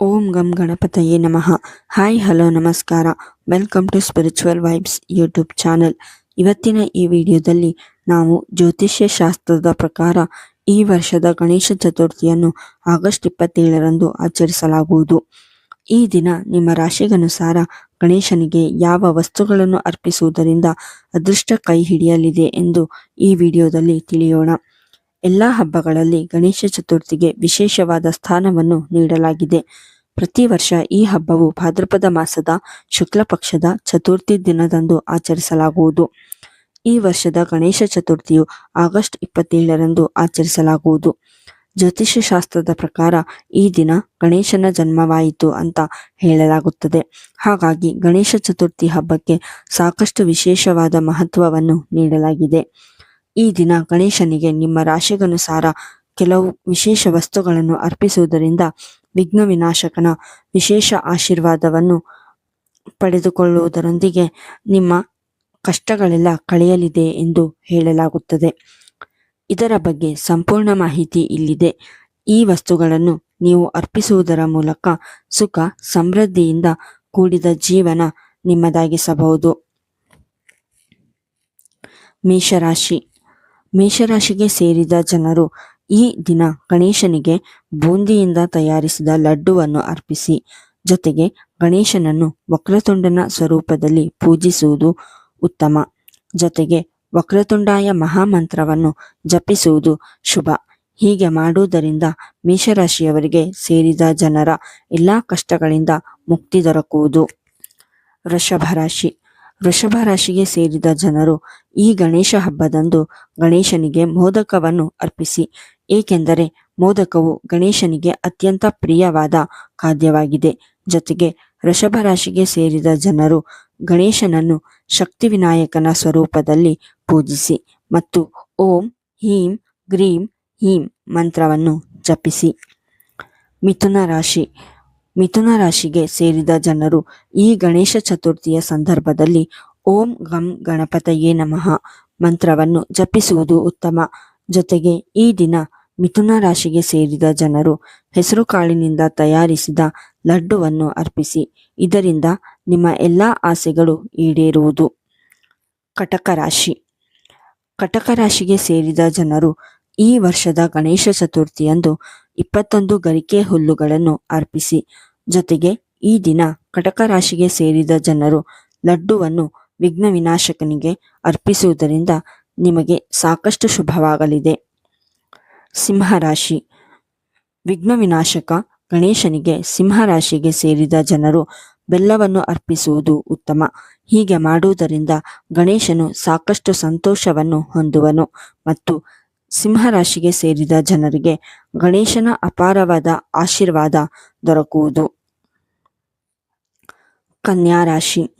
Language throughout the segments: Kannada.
ಓಂ ಗಂ ಗಣಪತಯೇ ನಮಃ. ಹಾಯ್, ಹಲೋ, ನಮಸ್ಕಾರ. Welcome to spiritual vibes YouTube channel. ಇವತ್ತಿನ ಈ ವಿಡಿಯೋದಲ್ಲಿ ನಾವು ಜ್ಯೋತಿಷ್ಯ ಶಾಸ್ತ್ರದ ಪ್ರಕಾರ ಈ ವರ್ಷದ ಗಣೇಶ ಚತುರ್ಥಿಯನ್ನು ಆಗಸ್ಟ್ ಇಪ್ಪತ್ತೇಳರಂದು ಆಚರಿಸಲಾಗುವುದು. ಈ ದಿನ ನಿಮ್ಮ ರಾಶಿಗನುಸಾರ ಗಣೇಶನಿಗೆ ಯಾವ ವಸ್ತುಗಳನ್ನು ಅರ್ಪಿಸುವುದರಿಂದ ಅದೃಷ್ಟ ಕೈ ಹಿಡಿಯಲಿದೆ ಎಂದು ಈ ವಿಡಿಯೋದಲ್ಲಿ ತಿಳಿಯೋಣ. ಎಲ್ಲ ಹಬ್ಬಗಳಲ್ಲಿ ಗಣೇಶ ಚತುರ್ಥಿಗೆ ವಿಶೇಷವಾದ ಸ್ಥಾನವನ್ನು ನೀಡಲಾಗಿದೆ. ಪ್ರತಿ ವರ್ಷ ಈ ಹಬ್ಬವು ಭಾದ್ರಪದ ಮಾಸದ ಶುಕ್ಲ ಪಕ್ಷದ ಚತುರ್ಥಿ ದಿನದಂದು ಆಚರಿಸಲಾಗುವುದು. ಈ ವರ್ಷದ ಗಣೇಶ ಚತುರ್ಥಿಯು ಆಗಸ್ಟ್ ಇಪ್ಪತ್ತೇಳರಂದು ಆಚರಿಸಲಾಗುವುದು. ಜ್ಯೋತಿಷ್ಯ ಶಾಸ್ತ್ರದ ಪ್ರಕಾರ ಈ ದಿನ ಗಣೇಶನ ಜನ್ಮವಾಯಿತು ಅಂತ ಹೇಳಲಾಗುತ್ತದೆ. ಹಾಗಾಗಿ ಗಣೇಶ ಚತುರ್ಥಿ ಹಬ್ಬಕ್ಕೆ ಸಾಕಷ್ಟು ವಿಶೇಷವಾದ ಮಹತ್ವವನ್ನು ನೀಡಲಾಗಿದೆ. ಈ ದಿನ ಗಣೇಶನಿಗೆ ನಿಮ್ಮ ರಾಶಿಗನುಸಾರ ಕೆಲವು ವಿಶೇಷ ವಸ್ತುಗಳನ್ನು ಅರ್ಪಿಸುವುದರಿಂದ ವಿಘ್ನ ವಿನಾಶಕನ ವಿಶೇಷ ಆಶೀರ್ವಾದವನ್ನು ಪಡೆದುಕೊಳ್ಳುವುದರೊಂದಿಗೆ ನಿಮ್ಮ ಕಷ್ಟಗಳೆಲ್ಲ ಕಳೆಯಲಿದೆ ಎಂದು ಹೇಳಲಾಗುತ್ತದೆ. ಇದರ ಬಗ್ಗೆ ಸಂಪೂರ್ಣ ಮಾಹಿತಿ ಇಲ್ಲಿದೆ. ಈ ವಸ್ತುಗಳನ್ನು ನೀವು ಅರ್ಪಿಸುವುದರ ಮೂಲಕ ಸುಖ, ಸಮೃದ್ಧಿಯಿಂದ ಕೂಡಿದ ಜೀವನ ನಿಮ್ಮದಾಗಿಸಬಹುದು. ಮೇಷರಾಶಿ ಮೇಷರಾಶಿಗೆ ಸೇರಿದ ಜನರು ಈ ದಿನ ಗಣೇಶನಿಗೆ ಬೂಂದಿಯಿಂದ ತಯಾರಿಸಿದ ಲಡ್ಡುವನ್ನು ಅರ್ಪಿಸಿ, ಜೊತೆಗೆ ಗಣೇಶನನ್ನು ವಕ್ರತುಂಡನ ಸ್ವರೂಪದಲ್ಲಿ ಪೂಜಿಸುವುದು ಉತ್ತಮ. ಜೊತೆಗೆ ವಕ್ರತುಂಡಾಯ ಮಹಾಮಂತ್ರವನ್ನು ಜಪಿಸುವುದು ಶುಭ. ಹೀಗೆ ಮಾಡುವುದರಿಂದ ಮೇಷರಾಶಿಯವರಿಗೆ ಸೇರಿದ ಜನರ ಎಲ್ಲ ಕಷ್ಟಗಳಿಂದ ಮುಕ್ತಿ ದೊರಕುವುದು. ವೃಷಭ ರಾಶಿ ವೃಷಭ ರಾಶಿಗೆ ಸೇರಿದ ಜನರು ಈ ಗಣೇಶ ಹಬ್ಬದಂದು ಗಣೇಶನಿಗೆ ಮೋದಕವನ್ನು ಅರ್ಪಿಸಿ. ಏಕೆಂದರೆ ಮೋದಕವು ಗಣೇಶನಿಗೆ ಅತ್ಯಂತ ಪ್ರಿಯವಾದ ಖಾದ್ಯವಾಗಿದೆ. ಜೊತೆಗೆ ವೃಷಭ ರಾಶಿಗೆ ಸೇರಿದ ಜನರು ಗಣೇಶನನ್ನು ಶಕ್ತಿ ವಿನಾಯಕನ ಸ್ವರೂಪದಲ್ಲಿ ಪೂಜಿಸಿ ಮತ್ತು ಓಂ, ಹೀಂ, ಗ್ರೀಂ, ಹೀಂ ಮಂತ್ರವನ್ನು ಜಪಿಸಿ. ಮಿಥುನ ರಾಶಿ ಮಿಥುನ ರಾಶಿಗೆ ಸೇರಿದ ಜನರು ಈ ಗಣೇಶ ಚತುರ್ಥಿಯ ಸಂದರ್ಭದಲ್ಲಿ ಓಂ ಗಂ ಗಣಪತಯೇ ನಮಃ ಮಂತ್ರವನ್ನು ಜಪಿಸುವುದು ಉತ್ತಮ. ಜೊತೆಗೆ ಈ ದಿನ ಮಿಥುನ ರಾಶಿಗೆ ಸೇರಿದ ಜನರು ಹೆಸರು ಕಾಳಿನಿಂದ ತಯಾರಿಸಿದ ಲಡ್ಡುವನ್ನು ಅರ್ಪಿಸಿ, ಇದರಿಂದ ನಿಮ್ಮ ಎಲ್ಲ ಆಸೆಗಳು ಈಡೇರುವುದು. ಕಟಕ ರಾಶಿ. ಕಟಕ ರಾಶಿಗೆ ಸೇರಿದ ಜನರು ಈ ವರ್ಷದ ಗಣೇಶ ಚತುರ್ಥಿಯಂದು ಇಪ್ಪತ್ತೊಂದು ಗರಿಕೆ ಹುಲ್ಲುಗಳನ್ನು ಅರ್ಪಿಸಿ. ಜೊತೆಗೆ ಈ ದಿನ ಕಟಕ ರಾಶಿಗೆ ಸೇರಿದ ಜನರು ಲಡ್ಡುವನ್ನು ವಿಘ್ನ ವಿನಾಶಕನಿಗೆ ಅರ್ಪಿಸುವುದರಿಂದ ನಿಮಗೆ ಸಾಕಷ್ಟು ಶುಭವಾಗಲಿದೆ. ಸಿಂಹರಾಶಿ. ವಿಘ್ನ ವಿನಾಶಕ ಗಣೇಶನಿಗೆ ಸಿಂಹರಾಶಿಗೆ ಸೇರಿದ ಜನರು ಬೆಲ್ಲವನ್ನು ಅರ್ಪಿಸುವುದು ಉತ್ತಮ. ಹೀಗೆ ಮಾಡುವುದರಿಂದ ಗಣೇಶನು ಸಾಕಷ್ಟು ಸಂತೋಷವನ್ನು ಹೊಂದುವನು ಮತ್ತು ಸಿಂಹರಾಶಿಗೆ ಸೇರಿದ ಜನರಿಗೆ ಗಣೇಶನ ಅಪಾರವಾದ ಆಶೀರ್ವಾದ ದೊರಕುವುದು. ಕನ್ಯಾ ರಾಶಿ.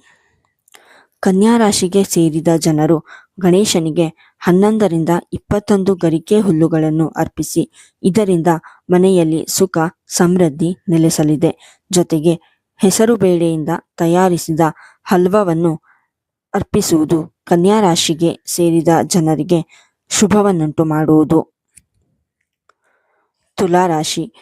ಕನ್ಯಾ ರಾಶಿಗೆ ಸೇರಿದ ಜನರು ಗಣೇಶನಿಗೆ ಹನ್ನೊಂದರಿಂದ ಇಪ್ಪತ್ತೊಂದು ಗರಿಕೆ ಹುಲ್ಲುಗಳನ್ನು ಅರ್ಪಿಸಿ, ಇದರಿಂದ ಮನೆಯಲ್ಲಿ ಸುಖ, ಸಮೃದ್ಧಿ ನೆಲೆಸಲಿದೆ. ಜೊತೆಗೆ ಹೆಸರು ಬೇಳೆಯಿಂದ ತಯಾರಿಸಿದ ಹಲ್ವವನ್ನು ಅರ್ಪಿಸುವುದು ಕನ್ಯಾ ರಾಶಿಗೆ ಸೇರಿದ ಜನರಿಗೆ ಶುಭವನ್ನುಂಟು ಮಾಡುವುದು. ತುಲಾರಾಶಿ.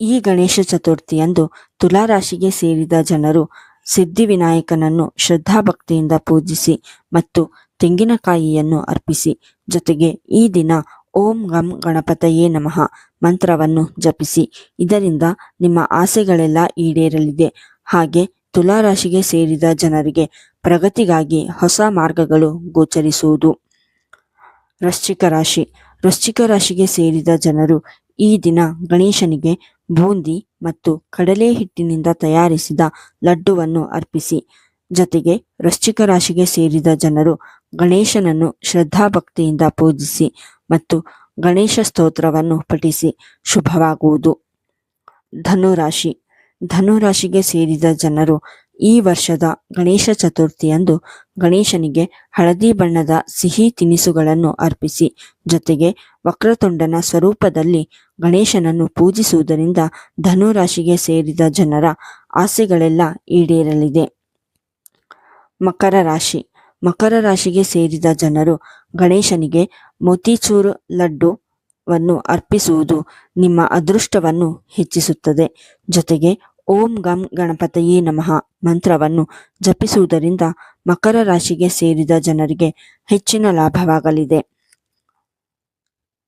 ಈ ಗಣೇಶ ಚತುರ್ಥಿಯಂದು ತುಲಾರಾಶಿಗೆ ಸೇರಿದ ಜನರು ಸಿದ್ಧಿವಿನಾಯಕನನ್ನು ಶ್ರದ್ಧಾಭಕ್ತಿಯಿಂದ ಪೂಜಿಸಿ ಮತ್ತು ತೆಂಗಿನಕಾಯಿಯನ್ನು ಅರ್ಪಿಸಿ, ಜೊತೆಗೆ ಈ ದಿನ ಓಂ ಗಂ ಗಣಪತಯೇ ನಮಃ ಮಂತ್ರವನ್ನು ಜಪಿಸಿ. ಇದರಿಂದ ನಿಮ್ಮ ಆಸೆಗಳೆಲ್ಲ ಈಡೇರಲಿದೆ. ಹಾಗೆ ತುಲಾರಾಶಿಗೆ ಸೇರಿದ ಜನರಿಗೆ ಪ್ರಗತಿಗಾಗಿ ಹೊಸ ಮಾರ್ಗಗಳು ಗೋಚರಿಸುವುದು. ವೃಶ್ಚಿಕ ರಾಶಿ. ವೃಶ್ಚಿಕ ರಾಶಿಗೆ ಸೇರಿದ ಜನರು ಈ ದಿನ ಗಣೇಶನಿಗೆ ಬೂಂದಿ ಮತ್ತು ಕಡಲೆ ಹಿಟ್ಟಿನಿಂದ ತಯಾರಿಸಿದ ಲಡ್ಡುವನ್ನು ಅರ್ಪಿಸಿ. ಜೊತೆಗೆ ವೃಶ್ಚಿಕ ರಾಶಿಗೆ ಸೇರಿದ ಜನರು ಗಣೇಶನನ್ನು ಶ್ರದ್ಧಾಭಕ್ತಿಯಿಂದ ಪೂಜಿಸಿ ಮತ್ತು ಗಣೇಶ ಸ್ತೋತ್ರವನ್ನು ಪಠಿಸಿ ಶುಭವಾಗುವುದು. ಧನುರಾಶಿ. ಧನುರಾಶಿಗೆ ಸೇರಿದ ಜನರು ಈ ವರ್ಷದ ಗಣೇಶ ಚತುರ್ಥಿಯಂದು ಗಣೇಶನಿಗೆ ಹಳದಿ ಬಣ್ಣದ ಸಿಹಿ ತಿನಿಸುಗಳನ್ನು ಅರ್ಪಿಸಿ, ಜೊತೆಗೆ ವಕ್ರತುಂಡನ ಸ್ವರೂಪದಲ್ಲಿ ಗಣೇಶನನ್ನು ಪೂಜಿಸುವುದರಿಂದ ಧನುರಾಶಿಗೆ ಸೇರಿದ ಜನರ ಆಸೆಗಳೆಲ್ಲ ಈಡೇರಲಿದೆ. ಮಕರ ರಾಶಿ. ಮಕರ ರಾಶಿಗೆ ಸೇರಿದ ಜನರು ಗಣೇಶನಿಗೆ ಮೋತಿಚೂರು ಲಡ್ಡು ವನ್ನು ಅರ್ಪಿಸುವುದು ನಿಮ್ಮ ಅದೃಷ್ಟವನ್ನು ಹೆಚ್ಚಿಸುತ್ತದೆ. ಜೊತೆಗೆ ಓಂ ಗಂ ಗಣಪತಯೇ ನಮಃ ಮಂತ್ರವನ್ನು ಜಪಿಸುವುದರಿಂದ ಮಕರ ರಾಶಿಗೆ ಸೇರಿದ ಜನರಿಗೆ ಹೆಚ್ಚಿನ ಲಾಭವಾಗಲಿದೆ.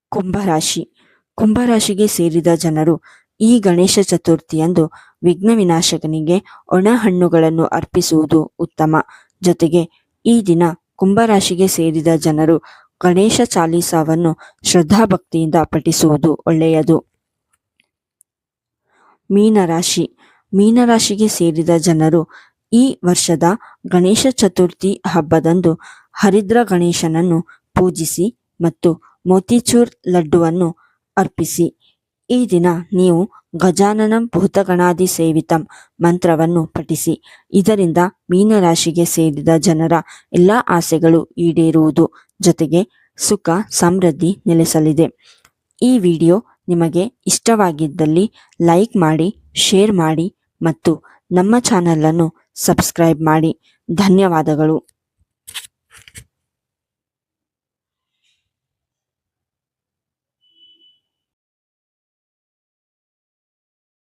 ಕುಂಭರಾಶಿ. ಕುಂಭರಾಶಿಗೆ ಸೇರಿದ ಜನರು ಈ ಗಣೇಶ ಚತುರ್ಥಿಯಂದು ವಿಘ್ನ ವಿನಾಶಕನಿಗೆ ಒಣ ಹಣ್ಣುಗಳನ್ನು ಅರ್ಪಿಸುವುದು ಉತ್ತಮ. ಜೊತೆಗೆ ಈ ದಿನ ಕುಂಭರಾಶಿಗೆ ಸೇರಿದ ಜನರು ಗಣೇಶ ಚಾಲೀಸಾವನ್ನು ಶ್ರದ್ಧಾಭಕ್ತಿಯಿಂದ ಪಠಿಸುವುದು ಒಳ್ಳೆಯದು. ಮೀನರಾಶಿ. ಮೀನರಾಶಿಗೆ ಸೇರಿದ ಜನರು ಈ ವರ್ಷದ ಗಣೇಶ ಚತುರ್ಥಿ ಹಬ್ಬದಂದು ಹರಿದ್ರ ಗಣೇಶನನ್ನು ಪೂಜಿಸಿ ಮತ್ತು ಮೋತಿಚೂರ್ ಲಡ್ಡುವನ್ನು ಅರ್ಪಿಸಿ. ಈ ದಿನ ನೀವು ಗಜಾನನಂ ಭೂತಗಣಾದಿ ಸೇವಿತಂ ಮಂತ್ರವನ್ನು ಪಠಿಸಿ. ಇದರಿಂದ ಮೀನರಾಶಿಗೆ ಸೇರಿದ ಜನರ ಎಲ್ಲ ಆಸೆಗಳು ಈಡೇರುವುದು ಜೊತೆಗೆ ಸುಖ, ಸಮೃದ್ಧಿ ನೆಲೆಸಲಿದೆ. ಈ ವಿಡಿಯೋ ನಿಮಗೆ ಇಷ್ಟವಾಗಿದ್ದಲ್ಲಿ ಲೈಕ್ ಮಾಡಿ ಶೇರ್ ಮಾಡಿ ಮತ್ತು ನಮ್ಮ ಚಾನಲನ್ನು ಸಬ್ಸ್ಕ್ರೈಬ್ ಮಾಡಿ. ಧನ್ಯವಾದಗಳು.